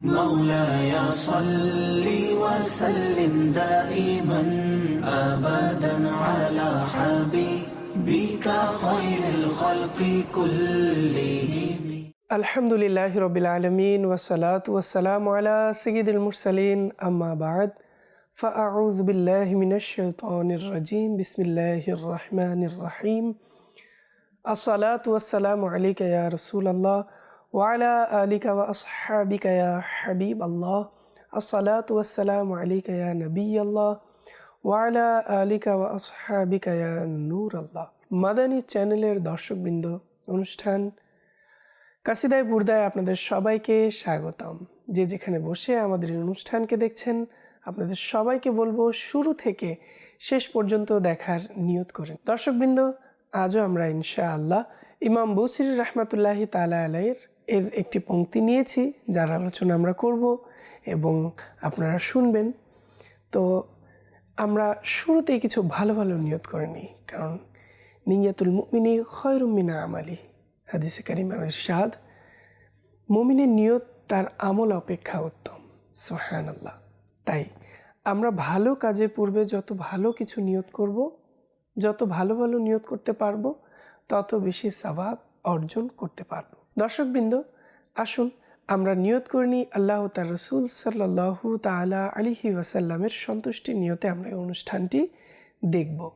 مولاي صل وسلم دائما أبدا على حبيبك خير الخلق كلهم. الحمد لله رب العالمين والصلاة والسلام على سيد المرسلين أما بعد فأعوذ بالله من الشيطان الرجيم. بسم الله الرحمن الرحيم. الصلاة والسلام عليك يا رسول الله. ওয়ালা আলিকা আসহাবিকা ইয়া হাবিব আল্লাহ আসসালাতু ওয়াসসালামু আলাইকা ইয়া নবী আল্লাহ ওয়ালা আলিকা ওয়া আসহাবিকা ইয়া নূর আল্লাহ মাদানী চ্যানেলের দর্শকবৃন্দ, অনুষ্ঠান কাসিদায় বুর্দায় আপনাদের সবাইকে স্বাগতম। যে যেখানে বসে আমাদের অনুষ্ঠানকে দেখছেন, আপনাদের সবাইকে বলব শুরু থেকে শেষ পর্যন্ত দেখার নিয়ত করেন। দর্শকবৃন্দ, আজও আমরা ইনশা আল্লাহ ইমাম বসির রহমাতুল্লাহি তালা আলাইয়ের এর একটি পংক্তি নিয়েছি, যার আলোচনা আমরা করব এবং আপনারা শুনবেন। তো আমরা শুরুতেই কিছু ভালো ভালো নিয়ত করে নিই, কারণ নিয়াতুল মুমিনী খয়রুমিনা আমালি, হাদিসে কারিমার সাদ মুমিনের নিয়ত তার আমল অপেক্ষা উত্তম সোহান আল্লাহ তাই আমরা ভালো কাজে পূর্বে যত ভালো কিছু নিয়ত করব, যত ভালো ভালো নিয়ত করতে পারব, তত বেশি সবাব অর্জন করতে পারব। দর্শকবৃন্দ, আসুন আমরা নিয়ত করে নিই আল্লাহ তার রসুল সাল্লাহু তালা আলিহি ওয়াসাল্লামের সন্তুষ্টি নিয়তে আমরা এই অনুষ্ঠানটি দেখব।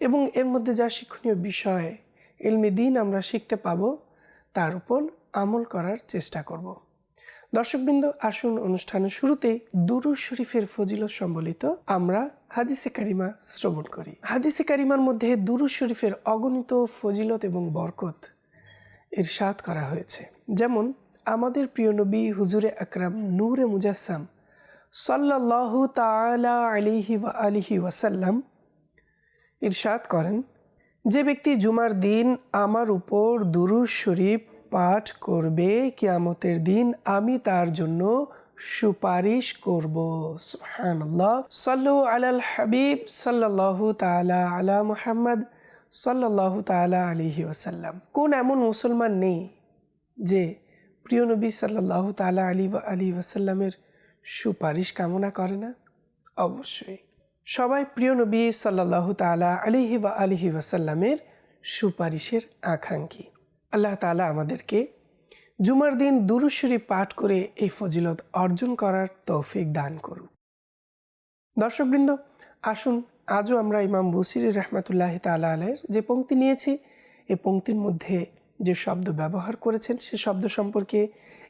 এবং এর মধ্যে যা শিক্ষণীয় বিষয় এলমে দিন আমরা শিখতে পাবো, তার উপর আমল করার চেষ্টা করব। দর্শকবৃন্দ, আসুন অনুষ্ঠানের শুরুতেই দুরু শরীফের ফজিলত সম্বলিত আমরা হাদিসে কারিমা শ্রবণ করি। হাদিসে কারিমার মধ্যে দুরু শরীফের অগণিত ফজিলত এবং বরকত ইরশাদ করা হয়েছে। যেমন, আমাদের প্রিয় নবী হুজুরে আকরাম নূরে মুজাসাম সাল্লাল্লাহু তাআলা আলিহি ওয়া আলিহি ওয়াসাল্লাম ইরশাদ করেন, যে ব্যক্তি জুমার দিন আমার উপর দুরুজ শরীফ পাঠ করবে, কিয়ামতের দিন আমি তার জন্য সুপারিশ করব। সুবহানাল্লাহ। সাল্লু আলাল হাবিব সাল্লাল্লাহু তাআলা আলা মুহাম্মদ সাল্লাল্লাহু তাআলা আলাইহি ওয়াসাল্লাম। কোন এমন মুসলমান নেই যে প্রিয় নবী সাল্লাল্লাহু তাআলা আলী আলী ওয়াসাল্লামের সুপারিশ কামনা করে না? অবশ্যই। সবাই প্রিয় নবী সাল্লাল্লাহু তাআলা আলিহি বা আলিহি ওয়াসাল্লামের সুপারিশের আকাঙ্ক্ষী। আল্লাহ তাআলা আমাদেরকে জুমার দিন দুরুশ্বরী পাঠ করে এই ফজিলত অর্জন করার তৌফিক দান করুক। দর্শকবৃন্দ, আসুন আজও আমরা ইমাম বসির রহমাতুল্লাহ তালা আলের যে পঙ্ক্তি নিয়েছি, এ পংক্তির মধ্যে যে শব্দ ব্যবহার করেছেন, সে শব্দ সম্পর্কে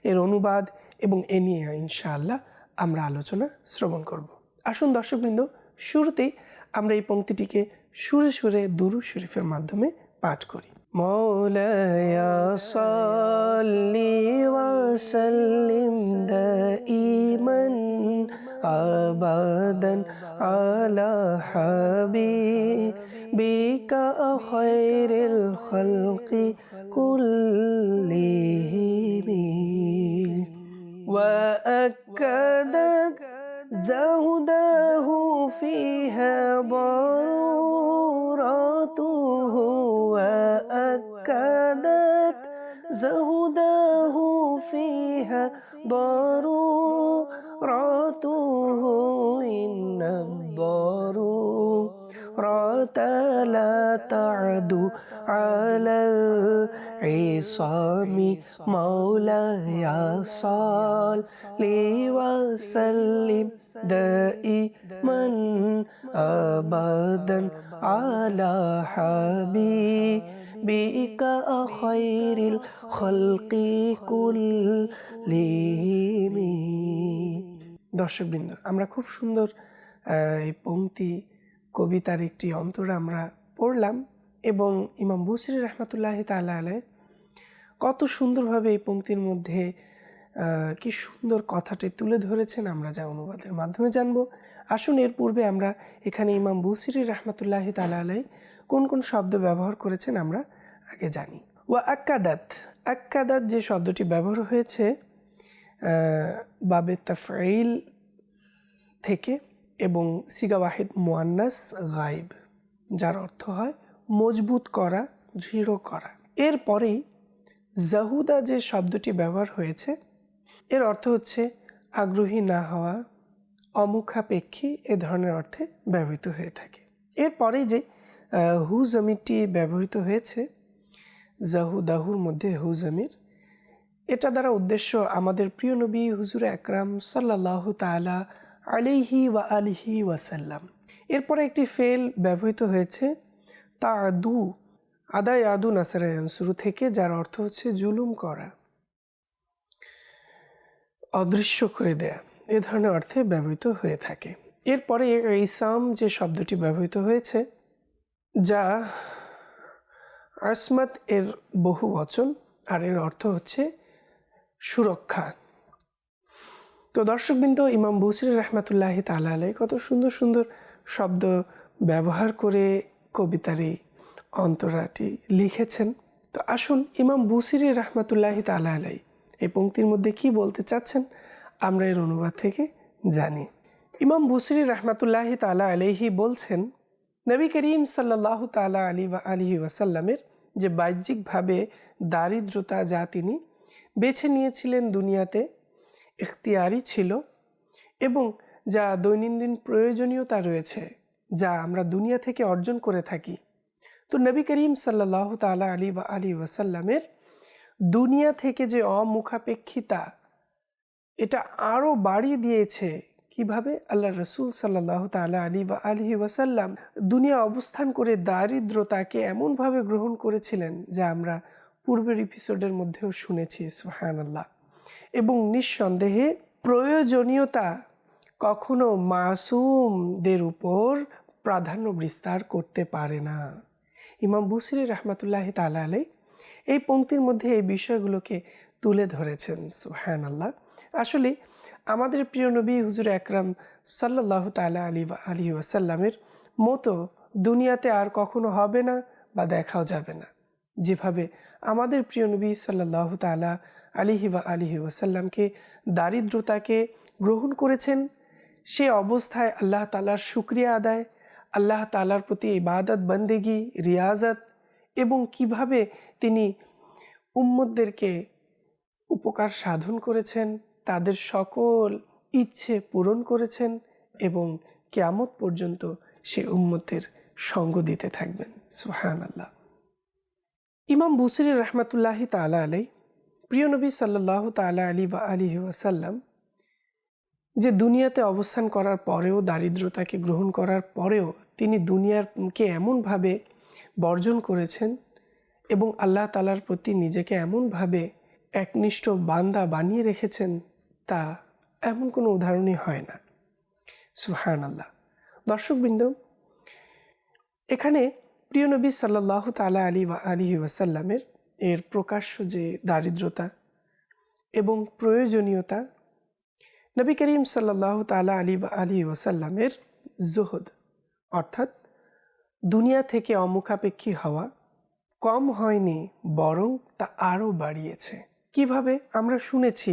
এর অনুবাদ এবং এ নিয়ে ইনশাআল্লাহ আমরা আলোচনা শ্রবণ করব। আসুন দর্শকবৃন্দ, শুরুতেই আমরা এই পংক্তিটিকে সুরে সুরে দুরু শরীফের মাধ্যমে পাঠ করি। মৌলায়া সাল্লি ওয়াসাল্লিম أبدا على حبيبك خير الخلق كلهم. وأكدت زهده فيها ضرورته. وأكدت زهده فيها ضرورته. إن الضرورة لا تعدو على العصام مولاي صل وسلم دائما أبدا على حبيبك خير الخلق كلهم. দর্শকবৃন্দ। আমরা খুব সুন্দর এই পংক্তি কবিতার একটি অন্তর আমরা পড়লাম এবং ইমাম বুসরি রহমতুল্লাহ তালা আলাই কত সুন্দরভাবে এই পংক্তির মধ্যে কি সুন্দর কথাটি তুলে ধরেছেন। আমরা যা অনুবাদের মাধ্যমে জানব। আসুন এর পূর্বে আমরা এখানে ইমাম বুসিরি রহমতুল্লাহ তালা আলাই কোন কোন শব্দ ব্যবহার করেছেন আমরা আগে জানি। ওয়া আক্কাদাত আক্কাদাত যে শব্দটি ব্যবহার হয়েছে বাবে তাফাইল থেকে এবং সিগা ওয়াহিদ মোয়ান্নাস গাইব যার অর্থ হয় মজবুত করা দৃঢ় করা। এরপরেই জাহুদা যে শব্দটি ব্যবহার হয়েছে এর অর্থ হচ্ছে আগ্রহী না হওয়া অমুখাপেক্ষী এ ধরনের অর্থে ব্যবহৃত হয়ে থাকে। এরপরে যে আহ, হু জমিরটি ব্যবহৃত হয়েছে জাহুদাহুর মধ্যে হু জমির এটা দ্বারা উদ্দেশ্য আমাদের প্রিয় নবী হুজুর আকরাম সাল্লাহ তালা আলিহি ওয়া আলিহি ওয়াসাল্লাম। এরপরে একটি ফেল ব্যবহৃত হয়েছে তা আদু আদায় আদু নাসারায়ন, শুরু থেকে যার অর্থ হচ্ছে জুলুম করা। অদৃশ্য করে দেয়া, এ ধরনের অর্থে ব্যবহৃত হয়ে থাকে। এরপরে ইসাম যে শব্দটি ব্যবহৃত হয়েছে, যা আসমাত এর বহু বচন আর এর অর্থ হচ্ছে সুরক্ষা। তো দর্শকবৃন্দ, ইমাম বুসির রহমতুল্লাহ তালা কত সুন্দর সুন্দর শব্দ ব্যবহার করে কবিতার এই অন্তরাটি লিখেছেন। তো আসুন ইমাম বুসির রহমতুল্লাহ তালা আলাই এই পঙ্ক্তির মধ্যে কি বলতে চাচ্ছেন আমরা এর অনুবাদ থেকে জানি। ইমাম বুসির রহমতুল্লাহ তালা আলাইহি বলছেন, নবী করিম সাল্লাহ তালা আলী বা আলিহি ওয়াসাল্লামের যে বাহ্যিকভাবে দারিদ্রতা যা তিনি বেছে নিয়েছিলেন দুনিয়াতে ইখতিয়ারি ছিল এবং যা দৈনন্দিন প্রয়োজনীয়তা রয়েছে, যা আমরা দুনিয়া থেকে অর্জন করে থাকি। তো নবী করিম সাল্লাহ তালা আলী বা আলী ওয়াসাল্লামের দুনিয়া থেকে যে অমুখাপেক্ষিতা, এটা আরও বাড়িয়ে দিয়েছে কীভাবে? আল্লাহ রসুল সাল্লাহ তালা আলী বা আলহি ওয়াসাল্লাম দুনিয়া অবস্থান করে দারিদ্রতাকে এমনভাবে গ্রহণ করেছিলেন, যা আমরা পূর্বের এপিসোডের মধ্যেও শুনেছি সুহান আল্লাহ এবং নিঃসন্দেহে প্রয়োজনীয়তা কখনো মাসুমদের উপর প্রাধান্য বিস্তার করতে পারে না। ইমাম বুসির রহমতুল্লাহ তালা আলাই এই পঙ্ক্তির মধ্যে এই বিষয়গুলোকে তুলে ধরেছেন সুহান আল্লাহ আসলে আমাদের প্রিয় নবী হুজুর একরাম সাল্লাহ তালা আলী আলী ওয়াসাল্লামের মতো দুনিয়াতে আর কখনো হবে না বা দেখাও যাবে না। যেভাবে আমাদের প্রিয় নবী সাল্লাহ তালা আলিহি বা আলিহি ওয়াসাল্লামকে দারিদ্রতাকে গ্রহণ করেছেন, সে অবস্থায় আল্লাহ তালার শুক্রিয়া আদায়, আল্লাহ তালার প্রতি ইবাদত, বন্দেগি, রিয়াজত এবং কীভাবে তিনি উম্মদদেরকে উপকার সাধন করেছেন, তাদের সকল ইচ্ছে পূরণ করেছেন এবং কেয়ামত পর্যন্ত সে উম্মতের সঙ্গ দিতে থাকবেন। সুহান আল্লাহ ইমাম বুসির রহমতুল্লাহি তালা আলাই প্রিয় নবী সাল্লাহ তালা আলী বা আলী ওয়াসাল্লাম, যে দুনিয়াতে অবস্থান করার পরেও, দারিদ্রতাকে গ্রহণ করার পরেও তিনি দুনিয়ারকে এমনভাবে বর্জন করেছেন এবং আল্লাহ তালার প্রতি নিজেকে এমনভাবে একনিষ্ঠ বান্দা বানিয়ে রেখেছেন, তা এমন কোনো উদাহরণই হয় না। সুহান আল্লাহ দর্শকবৃন্দ, এখানে প্রিয় নবী সাল্লাহ তালা আলী আলী ওয়াসাল্লামের এর প্রকাশ্য যে দারিদ্রতা এবং প্রয়োজনীয়তা, নবী করিম সাল্লাহ তালা আলী আলী ওয়াসাল্লামের জোহদ, অর্থাৎ দুনিয়া থেকে অমুখাপেক্ষী হওয়া কম হয়নি, বরং তা আরও বাড়িয়েছে। কীভাবে? আমরা শুনেছি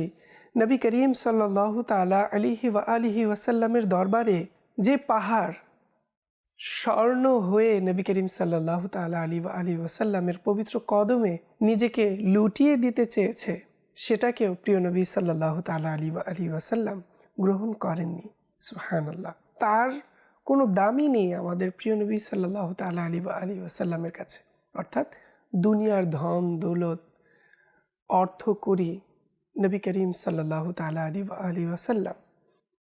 নবী করিম সাল্লাহ তালা আলিহি ওয়া আলিহি ওয়াসাল্লামের দরবারে যে পাহাড় স্বর্ণ হয়ে নবী করিম সাল্লাহ তালা আলী আলী ওয়াসাল্লামের পবিত্র কদমে নিজেকে লুটিয়ে দিতে চেয়েছে, সেটাকেও প্রিয় নবী সাল্লাহ তালা আলী আলী ওয়াসাল্লাম গ্রহণ করেননি। সুহানাল্লাহ তার কোনো দামই নেই আমাদের প্রিয় নবী সাল্লাহ তালা আলী আলী ওয়াসাল্লামের কাছে। অর্থাৎ দুনিয়ার ধন, দৌলত, অর্থ করি নবী করিম সাল্লাহ তালা আলী আলী ওয়াসাল্লাম,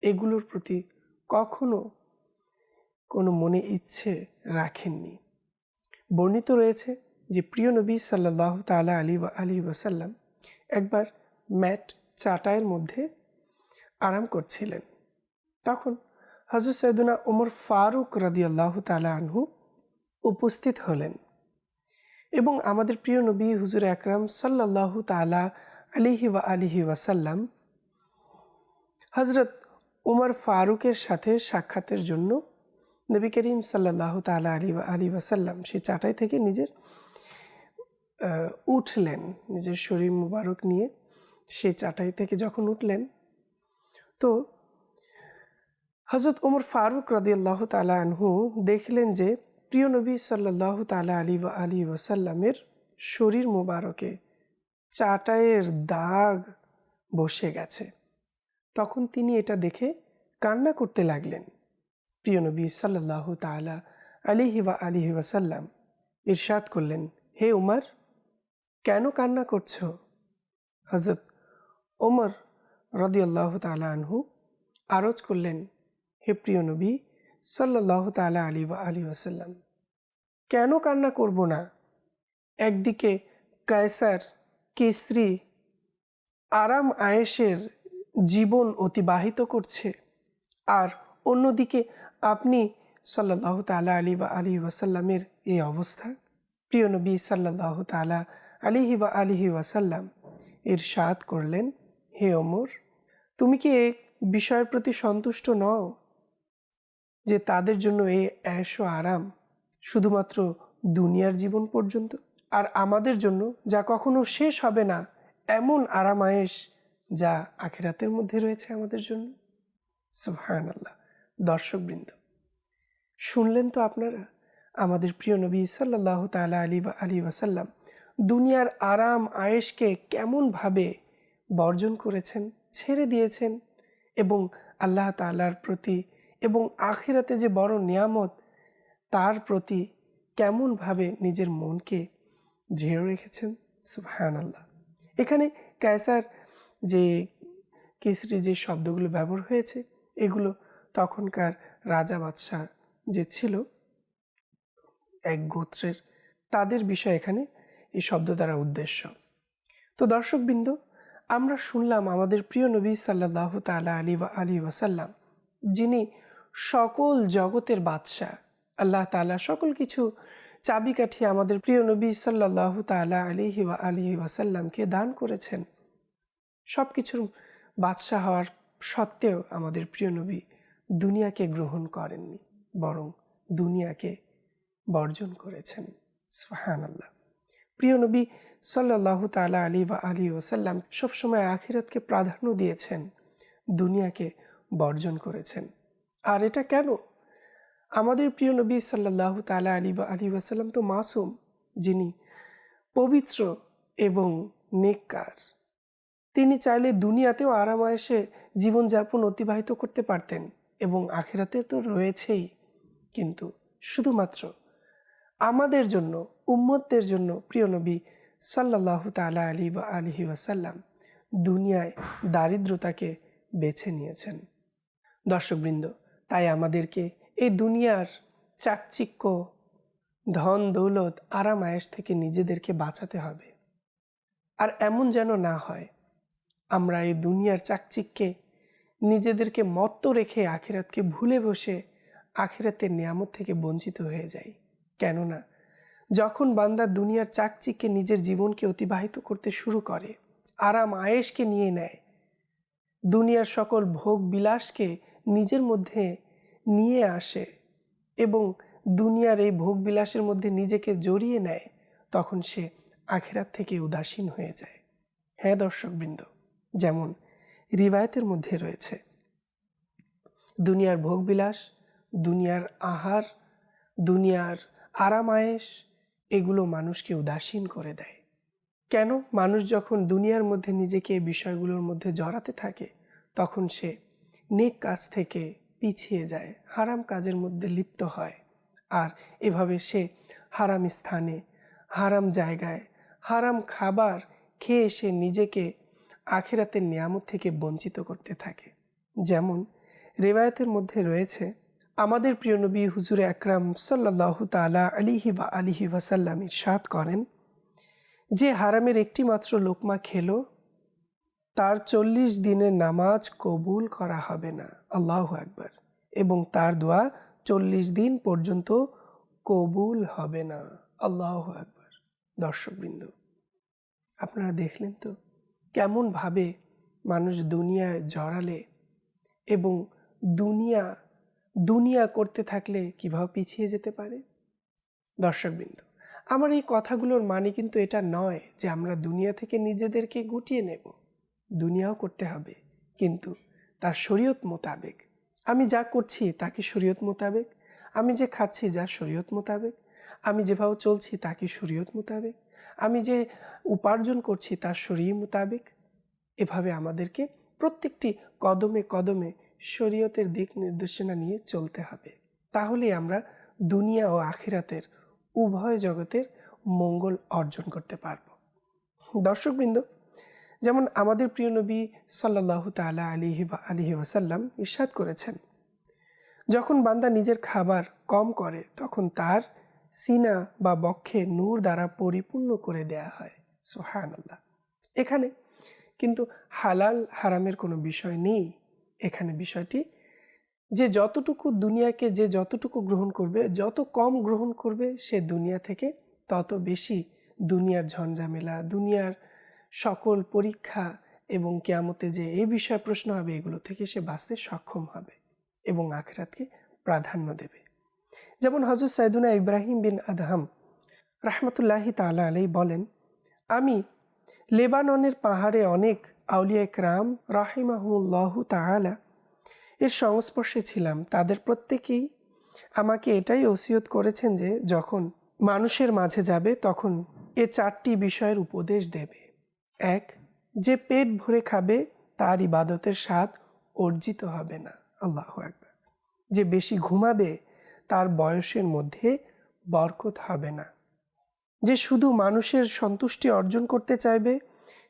এগুলোর প্রতি কখনো কোনো মনে ইচ্ছে রাখেননি। বর্ণিত রয়েছে যে প্রিয় নবী সাল্লাহ তালা আলী আলী ওয়াসাল্লাম একবার ম্যাট চাটায়ের মধ্যে আরাম করছিলেন। তখন হজরত সৈদুনা ওমর ফারুক রদিয়াল্লাহ তালা আনহু উপস্থিত হলেন এবং আমাদের প্রিয় নবী হুজুর আকরাম সাল্লাহ তালা আলিহি ওয়া আলিহি ওয়াসাল্লাম হজরত উমর ফারুকের সাথে সাক্ষাতের জন্য নবী করিম সাল্লাহ তালা আলী আলী ওয়াসাল্লাম সেই চাটাই থেকে নিজের উঠলেন, নিজের শরীর মুবারক নিয়ে সেই চাটাই থেকে যখন উঠলেন, তো হজরত উমর ফারুক রদিয়াল্লাহ তালা আনহু দেখলেন যে প্রিয় নবী সাল্লাহ তালা আলী আলী ওয়াসাল্লামের শরীর মোবারকে চাটাইয়ের দাগ বসে গেছে। তখন তিনি এটা দেখে কান্না করতে লাগলেন। প্রিয় নবী সাল্লাহ তালা আলিহি ওয়া আলিহি ওয়াসাল্লাম ইরশাদ করলেন, হে উমার, কেন কান্না করছ? হজরত ওমর রদিয়াল্লাহ তালা আনহু আরজ করলেন, হে প্রিয় নবী সাল্লাহ তালা আলী ওয়া আলী ওয়াসাল্লাম, কেন কান্না করব না? একদিকে কায়সার কেসরি আরাম আয়েসের জীবন অতিবাহিত করছে, আর অন্যদিকে আপনি সাল্লাহ তালা আলী বা আলী ওয়াসাল্লামের এই অবস্থা? প্রিয় নবী সাল্লাহ তালা আলিহি বা আলিহি ওয়াসাল্লাম ইরশাদ করলেন, হে অমর তুমি কি এই বিষয়ের প্রতি সন্তুষ্ট নও যে তাদের জন্য এই অ্যাশ ও আরাম শুধুমাত্র দুনিয়ার জীবন পর্যন্ত? আর আমাদের জন্য যা কখনো শেষ হবে না, এমন আরাম আরামায়েশ যা আখেরাতের মধ্যে রয়েছে আমাদের জন্য? সুহান আল্লাহ দর্শকবৃন্দ। শুনলেন তো আপনারা? আমাদের প্রিয় নবী সাল্লাহ তালা আলী বা আলী ওয়াসাল্লাম দুনিয়ার আরাম, আয়েশকে কেমনভাবে বর্জন করেছেন, ছেড়ে দিয়েছেন এবং আল্লাহ তালার প্রতি এবং আখিরাতে যে বড় নিয়ামত, তার প্রতি কেমনভাবে নিজের মনকে ঝেড়ে রেখেছেন? সুহান আল্লাহ এখানে ক্যাসার যে কেসরি যে শব্দগুলো ব্যবহার হয়েছে, এগুলো তখনকার রাজা বাদশাহ যে ছিল এক গোত্রের, তাদের বিষয় এখানে এই শব্দ দ্বারা উদ্দেশ্য। তো দর্শকবৃন্দ, আমরা শুনলাম আমাদের প্রিয় নবী সাল্লাহ তালা আলী আলী ওয়াসাল্লাম, যিনি সকল জগতের বাদশাহ, আল্লাহ তালা সকল কিছু চাবিকাঠি আমাদের প্রিয় নবী সাল্লাহ তালা আলিহি ওয়া আলিহি ওয়াসাল্লামকে দান করেছেন। সব কিছুর বাদশাহ হওয়ার সত্ত্বেও আমাদের প্রিয় নবী দুনিয়াকে গ্রহণ করেননি, বরং দুনিয়াকে বর্জন করেছেন। সুহান আল্লাহ প্রিয় নবী সাল্লাহ তালা আলী বা আলী ওসাল্লাম সবসময় আখিরাতকে প্রাধান্য দিয়েছেন, দুনিয়াকে বর্জন করেছেন। আর এটা কেন? আমাদের প্রিয় নবী সাল্লাহ তালা আলী বা আলী ওয়াসাল্লাম তো মাসুম, যিনি পবিত্র এবং নেককার। তিনি চাইলে দুনিয়াতেও আরামায়েসে জীবনযাপন অতিবাহিত করতে পারতেন। এবং আখেরাতে তো রয়েছেই, কিন্তু শুধুমাত্র আমাদের জন্য, উম্মতদের জন্য প্রিয় নবী সাল্লাহ তালা আলী বা আলহি ওয়াসাল্লাম দুনিয়ায় দারিদ্রতাকে বেছে নিয়েছেন। দর্শকবৃন্দ, তাই আমাদেরকে এই দুনিয়ার চাকচিক্য, ধন, দৌলত, আরাম আয়েস থেকে নিজেদেরকে বাঁচাতে হবে। আর এমন যেন না হয়, আমরা এই দুনিয়ার চাকচিককে নিজেদেরকে মত্ত রেখে আখিরাতকে ভুলে বসে আখিরাতের নিয়ামত থেকে বঞ্চিত হয়ে যাই। কেননা, যখন বান্দা দুনিয়ার চাকচিককে নিজের জীবনকে অতিবাহিত করতে শুরু করে, আরাম আয়েসকে নিয়ে নেয়, দুনিয়ার সকল ভোগ বিলাসকে নিজের মধ্যে নিয়ে আসে এবং দুনিয়ার এই ভোগ বিলাসের মধ্যে নিজেকে জড়িয়ে নেয়, তখন সে আখেরাত থেকে উদাসীন হয়ে যায়। হ্যাঁ দর্শকবৃন্দ, যেমন রিবায়তের মধ্যে রয়েছে। দুনিয়ার ভোগবিলাস, দুনিয়ার আহার, দুনিয়ার আরামায়েশ এগুলো মানুষকে উদাসীন করে দেয়। কেন? মানুষ যখন দুনিয়ার মধ্যে নিজেকে বিষয়গুলোর মধ্যে জড়াতে থাকে, তখন সে নেক কাজ থেকে পিছিয়ে যায়, হারাম কাজের মধ্যে লিপ্ত হয়। আর এভাবে সে হারাম স্থানে, হারাম জায়গায়, হারাম খাবার খেয়ে সে নিজেকে আখিরাতের নিয়ামত থেকে বঞ্চিত করতে থাকে। যেমন রেবায়তের মধ্যে রয়েছে, আমাদের প্রিয় নবী হুজুর আকরাম সাল্লাহ তালা আলিহি বা আলিহি ওয়াসাল্লাম ইরশাদ করেন, যে হারামের একটি মাত্র লোকমা খেলো, তার চল্লিশ দিনের নামাজ কবুল করা হবে না। আল্লাহ একবার এবং তার দোয়া চল্লিশ দিন পর্যন্ত কবুল হবে না। আল্লাহ একবার দর্শকবৃন্দ, আপনারা দেখলেন তো? কেমনভাবে মানুষ দুনিয়ায় জড়ালে এবং দুনিয়া দুনিয়া করতে থাকলে কীভাবে পিছিয়ে যেতে পারে? দর্শকবৃন্দ, আমার এই কথাগুলোর মানে কিন্তু এটা নয় যে আমরা দুনিয়া থেকে নিজেদেরকে গুটিয়ে নেব। দুনিয়াও করতে হবে, কিন্তু তার শরীয়ত মোতাবেক। আমি যা করছি তা কি শরীয়ত মোতাবেক? আমি যে খাচ্ছি যা শরীয়ত মোতাবেক। আমি যেভাবে চলছি তা কি শরীয়ত মোতাবেক? আমি যে উপার্জন করছি তার শরীর মোতাবেক, এভাবে আমাদেরকে প্রত্যেকটি কদমে কদমে শরীয়তের দিক নির্দেশনা নিয়ে চলতে হবে। তাহলেই আমরা দুনিয়া ও আখিরাতের উভয় জগতের মঙ্গল অর্জন করতে পারব। দর্শকবৃন্দ, যেমন আমাদের প্রিয় নবী সাল্লাহ তালা আলিহি আলিহি ওয়াসাল্লাম ইরশাদ করেছেন, যখন বান্দা নিজের খাবার কম করে, তখন তার সিনা বা বক্ষে নূর দ্বারা পরিপূর্ণ করে দেয়া হয়। সোহান আল্লাহ এখানে কিন্তু হালাল হারামের কোনো বিষয় নেই। এখানে বিষয়টি যে যতটুকু দুনিয়াকে যে যতটুকু গ্রহণ করবে, যত কম গ্রহণ করবে সে দুনিয়া থেকে তত বেশি দুনিয়ার ঝঞ্ঝামেলা, দুনিয়ার সকল পরীক্ষা এবং কেয়ামতে যে এই বিষয়ে প্রশ্ন হবে, এগুলো থেকে সে বাঁচতে সক্ষম হবে এবং আখরাতকে প্রাধান্য দেবে। যেমন হজরত সাইদুনা ইব্রাহিম বিন আদহাম রাহমতুল্লাহি তালা আলাই বলেন আমি। লেবাননের পাহাড়ে অনেক আউলিয়া ক্রাম রাহিমাহুল্লাহ তাহালা এর সংস্পর্শে ছিলাম। তাদের প্রত্যেকেই আমাকে এটাই ওসিয়ত করেছেন যে যখন মানুষের মাঝে যাবে তখন এ চারটি বিষয়ের উপদেশ দেবে। এক, যে পেট ভরে খাবে তার ইবাদতের স্বাদ অর্জিত হবে না। আল্লাহ একবার যে বেশি ঘুমাবে তার বয়সের মধ্যে বরকত হবে না। যে শুধু মানুষের সন্তুষ্টি অর্জন করতে চাইবে,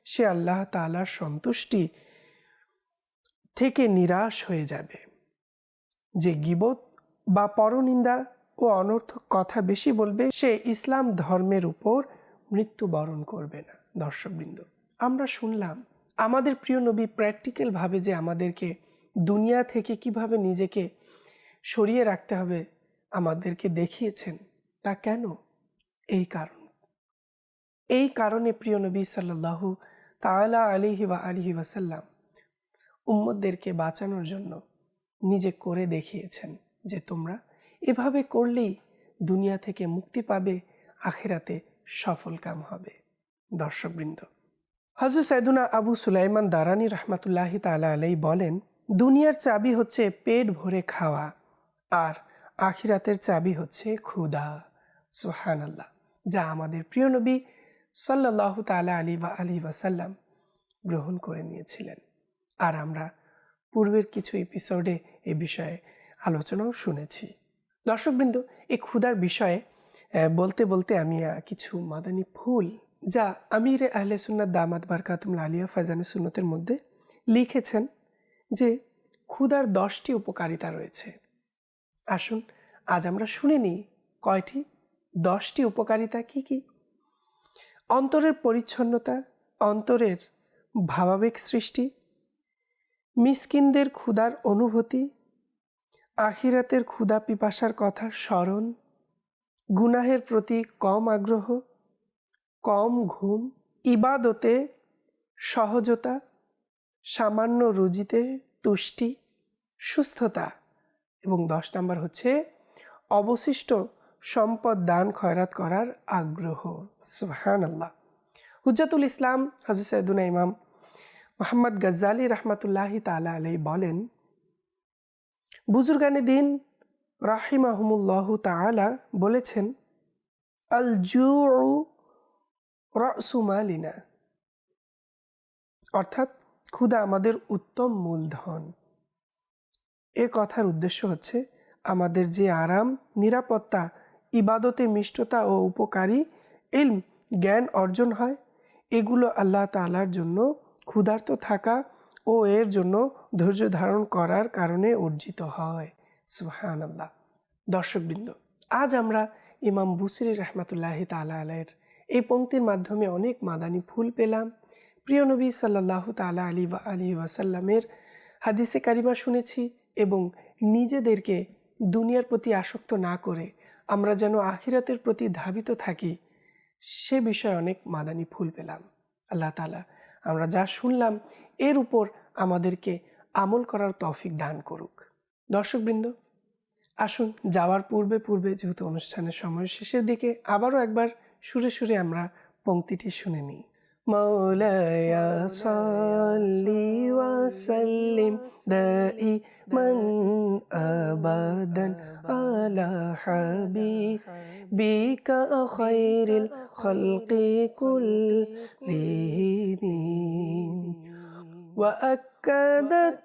সে আল্লাহ তালার সন্তুষ্টি থেকে নিরাশ হয়ে যাবে। যে গিবত বা পরনিন্দা ও অনর্থক কথা বেশি বলবে, সে ইসলাম ধর্মের উপর মৃত্যুবরণ করবে না। দর্শকবৃন্দ, আমরা শুনলাম, আমাদের প্রিয় নবী প্র্যাকটিক্যালভাবে যে আমাদেরকে দুনিয়া থেকে কীভাবে নিজেকে সরিয়ে রাখতে হবে, আমাদেরকে দেখিয়েছেন, তা কেন? এই কারণ। এই কারণে প্রিয় নবী সাল্লাহু তালা আলিহি বা আলিহি ওয়াসাল্লাম উম্মদদেরকে বাঁচানোর জন্য নিজে করে দেখিয়েছেন যে তোমরা এভাবে করলেই দুনিয়া থেকে মুক্তি পাবে, আখেরাতে সফল কাম হবে। দর্শকবৃন্দ হজরত সৈদুনা আবু সুলাইমান দারানি রহমাতুল্লাহি তালা আলাই বলেন, দুনিয়ার চাবি হচ্ছে পেট ভরে খাওয়া আর আখিরাতের চাবি হচ্ছে ক্ষুদা সোহান আল্লাহ যা আমাদের প্রিয় নবী সাল্লাহ তালা আলী বা আলী ওয়াসাল্লাম গ্রহণ করে নিয়েছিলেন। আর আমরা পূর্বের কিছু এপিসোডে এ বিষয়ে আলোচনাও শুনেছি। দর্শকবৃন্দ এই ক্ষুধার বিষয়ে বলতে বলতে আমি কিছু মাদানী ফুল যা আমির আহলে সুন্নাত দামাত বারকাতুল আলিয়া ফাজানে সুন্নতের মধ্যে লিখেছেন যে ক্ষুধার দশটি উপকারিতা রয়েছে। আসুন, আজ আমরা শুনে নিই কয়টি, দশটি উপকারিতা কি কি? অন্তরের পরিচ্ছন্নতা, অন্তরের ভাবাবেগ সৃষ্টি, মিসকিনদের ক্ষুধার অনুভূতি, আখিরাতের ক্ষুধা পিপাসার কথা স্মরণ, গুনাহের প্রতি কম আগ্রহ, কম ঘুম, ইবাদতে সহজতা, সামান্য রুজিতে তুষ্টি, সুস্থতা এবং দশ নম্বর হচ্ছে অবশিষ্ট সম্পদ দান, খয়রাত করার আগ্রহ। সুহান আল্লাহ হুজাতুল ইসলাম, হাজি সৈদুনা ইমাম মোহাম্মদ গজ্জালি রহমতুল্লাহি তালা আলাই বলেন, বুজুর্গানে দিন রাহিমাহমুল্লাহ তালা বলেছেন আল জু রসুমালিনা অর্থাৎ, ক্ষুদা আমাদের উত্তম মূলধন। এ কথার উদ্দেশ্য হচ্ছে, আমাদের যে আরাম, নিরাপত্তা ইবাদতে মিষ্টতা ও উপকারী, ইলম, জ্ঞান অর্জন হয়। এগুলো আল্লাহ তালার জন্য ক্ষুধার্ত থাকা ও এর জন্য ধৈর্য ধারণ করার কারণে অর্জিত হয়। সুহান আল্লাহ দর্শকবৃন্দ, আজ আমরা ইমাম বুসরি রহমতুল্লাহ তালা আলাইয়ের এই পঙ্ক্তির মাধ্যমে অনেক মাদানি ফুল পেলাম। প্রিয় নবী সাল্লাহ তালা আলী বা আলী ওয়াসাল্লামের হাদিসে কারিমা শুনেছি এবং নিজেদেরকে দুনিয়ার প্রতি আসক্ত না করে আমরা যেন আখিরাতের প্রতি ধাবিত থাকি, সে বিষয়ে অনেক মাদানি ফুল পেলাম। আল্লাহ তালা আমরা যা শুনলাম, এর উপর আমাদেরকে আমল করার তৌফিক দান করুক। দর্শকবৃন্দ, আসুন যাওয়ার পূর্বে পূর্বে যেহেতু অনুষ্ঠানের সময় শেষের দিকে আবারও একবার সুরে সুরে আমরা পংক্তিটি শুনে নিই। مولاي صل وسلم دائما ابدا على حبيبك خير الخلق كلهم. وأكدت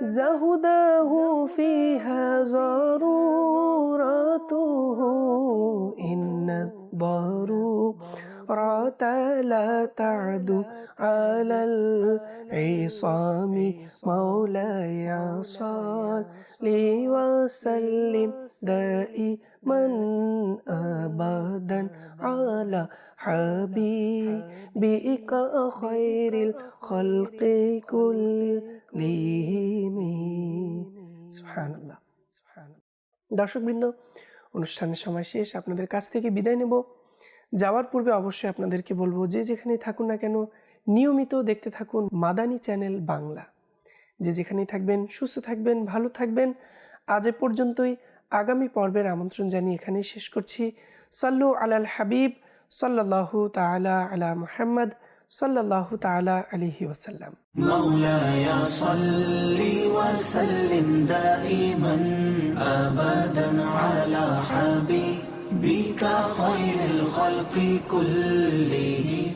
زهده فيها ضرورته إن الضرورة لا تعدو على العصام مولاي صل وسلم دائما أبدا على حبيبك خير الخلق كلهم سبحان الله سبحان الله দর্শকবৃন্দ অনুষ্ঠানের সময় শেষ আপনাদের কাছ থেকে বিদায় নেব যাওয়ার পূর্বে অবশ্যই আপনাদেরকে বলব, যে যেখানেই থাকুন না কেন, নিয়মিত দেখতে থাকুন মাদানি চ্যানেল বাংলা। যে যেখানেই থাকবেন, সুস্থ থাকবেন, ভালো থাকবেন। আজ এ পর্যন্তই। আগামী পর্বের আমন্ত্রণ জানিয়ে এখানেই শেষ করছি। সাল্লু আলাল হাবিব সাল্লাহু তালা আলা মুহাম্মদ, সাল্লাল্লাহু তাআলা আলাইহি ওসাল্লাম মাওলায়া حبيبك خير الخلق كلهم.